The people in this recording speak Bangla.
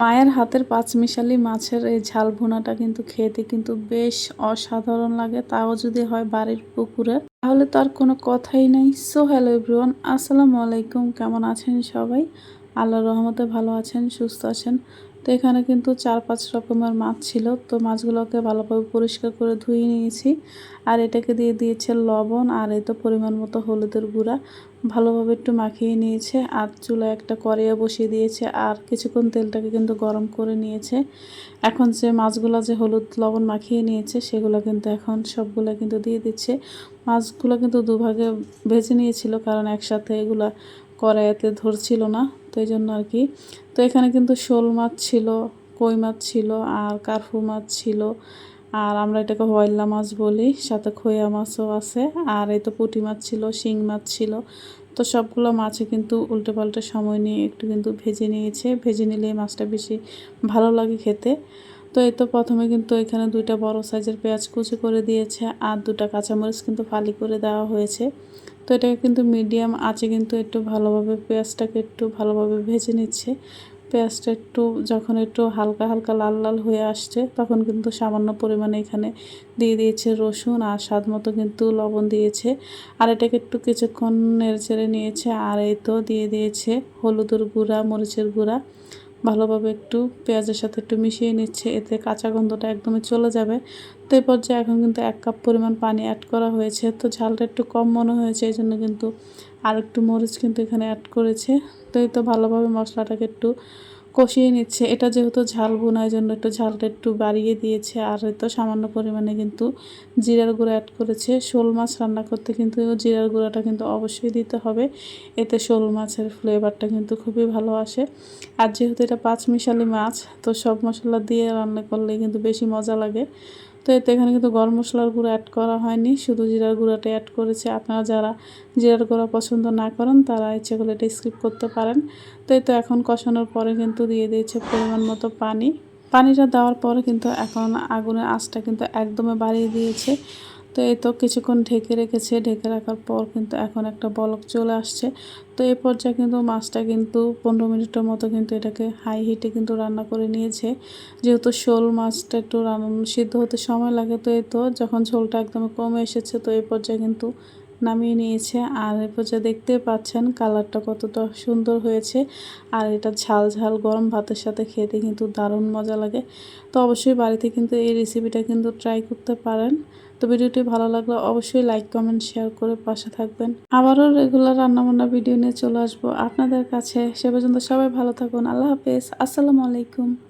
মায়ের হাতের পাঁচমিশালি মাছের এই ঝাল ভুনাটা কিন্তু খেতে কিন্তু বেশ অসাধারণ লাগে। তাও যদি হয় বাড়ির পুকুরে, তাহলে তো আর কোনো কথাই নাই। সো হ্যালো এভরিওয়ান আসসালামু আলাইকুম। কেমন আছেন সবাই? আল্লাহ রহমতে ভালো আছেন, সুস্থ আছেন। তো এখানে কিন্তু চার পাঁচ রকমের মাছ ছিল। তো মাছগুলোকে ভালোভাবে পরিষ্কার করে ধুয়ে নিয়েছি। আর এটাকে দিয়ে দিয়েছে লবণ আর এই তো পরিমাণ মতো হলুদের গুঁড়া। ভালোভাবে একটু মাখিয়ে নিয়েছে আর চুলা একটা কড়াইয়ে বসিয়ে দিয়েছে আর কিছুক্ষণ তেলটাকে কিন্তু গরম করে নিয়েছে। এখন যে মাছগুলো যে হলুদ লবণ মাখিয়ে নিয়েছে, সেগুলো কিন্তু এখন সবগুলো কিন্তু দিয়ে দিচ্ছে। মাছগুলো কিন্তু দুভাগে ভেজে নিয়েছিল কারণ একসাথে এগুলা কড়াইতে ধরছিল না। তো এই জন্য আর কি। তো এখানে কিন্তু শোল মাছ ছিল, কই মাছ ছিল, আর কার্ফু মাছ ছিল, আর আমরা এটাকে হয়লা মাছ বলি, সাথে খোয়া মাছও আছে, আর এই তো পুঁটি মাছ ছিল, শিং মাছ ছিল। তো সবগুলো মাছে কিন্তু উল্টে পাল্টে সময় নিয়ে একটু কিন্তু ভেজে নিয়েছে। ভেজে নিলে মাছটা বেশি ভালো লাগে খেতে। তো এই তো প্রথমে কিন্তু এখানে দুইটা বড় সাইজের পেঁয়াজ কুচি করে দিয়েছে আর দুটা কাঁচামরিচ কিন্তু ফালি করে দেওয়া হয়েছে। তো এটাকে কিন্তু মিডিয়াম আছে কিন্তু একটু ভালোভাবে পেঁয়াজটাকে একটু ভালোভাবে ভেজে নিচ্ছে। পেঁয়াজটা একটু যখন একটু হালকা হালকা লাল লাল হয়ে আসছে তখন কিন্তু সামান্য পরিমাণে এখানে দিয়ে দিয়েছে রসুন আর স্বাদ মতো কিন্তু লবণ দিয়েছে। আর এটাকে একটু কিছুক্ষণ নেড়ে চেড়ে নিয়েছে আর এই তো দিয়ে দিয়েছে হলুদের গুঁড়া, মরিচের গুঁড়া। ভালোভাবে একটু পেঁয়াজের সাথে একটু মিশিয়ে নিচ্ছে, এতে কাঁচা গন্ধটা একদমই চলে যাবে। তো এই পর্যায়ে এখন কিন্তু এক কাপ পরিমাণ পানি অ্যাড করা হয়েছে। তো ঝালটা একটু কম মনে হয়েছে, এই জন্য কিন্তু আর একটু মরিচ কিন্তু এখানে অ্যাড করেছে। তো এই তো ভালোভাবে মশলাটাকে একটু কষিয়ে নিচ্ছে। এটা যেহেতু ঝাল বোনার জন্য একটু ঝালটা একটু বাড়িয়ে দিয়েছে। আর তো সামান্য পরিমাণে কিন্তু জিরার গুঁড়ো অ্যাড করেছে। শোল মাছ রান্না করতে কিন্তু জিরার গুঁড়োটা কিন্তু অবশ্যই দিতে হবে। এতে শোল মাছের ফ্লেভারটা কিন্তু খুবই ভালো আসে। আর যেহেতু এটা পাঁচ মিশালি মাছ, তো সব মশলা দিয়ে রান্না করলে কিন্তু বেশি মজা লাগে। তো এতে এখানে কিন্তু গরম মশলার গুঁড়ো অ্যাড করা হয়নি। শুধু জিরার গুঁড়াটা অ্যাড করেছে। আপনারা যারা জিরার গুঁড়া পছন্দ না করেন, তারা ইচ্ছে করলে এটা স্কিপ করতে পারেন। তো এই তো এখন কষানোর পরে কিন্তু দিয়ে দিয়েছে পরিমাণ মতো পানি। পানিটা দেওয়ার পরে কিন্তু এখন আগুনের আঁচটা কিন্তু একদমই বাড়িয়ে দিয়েছে। তো এই তো কিছুক্ষণ ঢেকে রেখেছে। ঢেকে রাখার পর কিন্তু এখন একটা বলক চলে আসছে। তো এই পর্যায়ে কিন্তু মাছটা কিন্তু পনেরো মিনিটের মতো কিন্তু এটাকে হাই হিটে কিন্তু রান্না করে নিয়েছে। যেহেতু শোল মাছটা একটু রান্না সিদ্ধ হতে সময় লাগে, তো এই তো যখন ঝোলটা একদম কমে এসেছে, তো এই পর্যায়ে কিন্তু নামিয়ে নিয়েছে। আর এই পর্যায়ে দেখতে পাচ্ছেন কালারটা কতটা সুন্দর হয়েছে। আর এটা ঝাল ঝাল গরম ভাতের সাথে খেতে কিন্তু দারুণ মজা লাগে। তো অবশ্যই বাড়িতে কিন্তু এই রেসিপিটা কিন্তু ট্রাই করতে পারেন। তো ভিডিওটি ভালো লাগলে অবশ্যই লাইক কমেন্ট শেয়ার করে পাশে থাকবেন। আবারও রেগুলার রান্নাবান্না ভিডিও নিয়ে চলে আসব আপনাদের কাছে। সে পর্যন্ত সবাই ভালো থাকুন। আল্লাহ হাফেজ। আসসালামু আলাইকুম।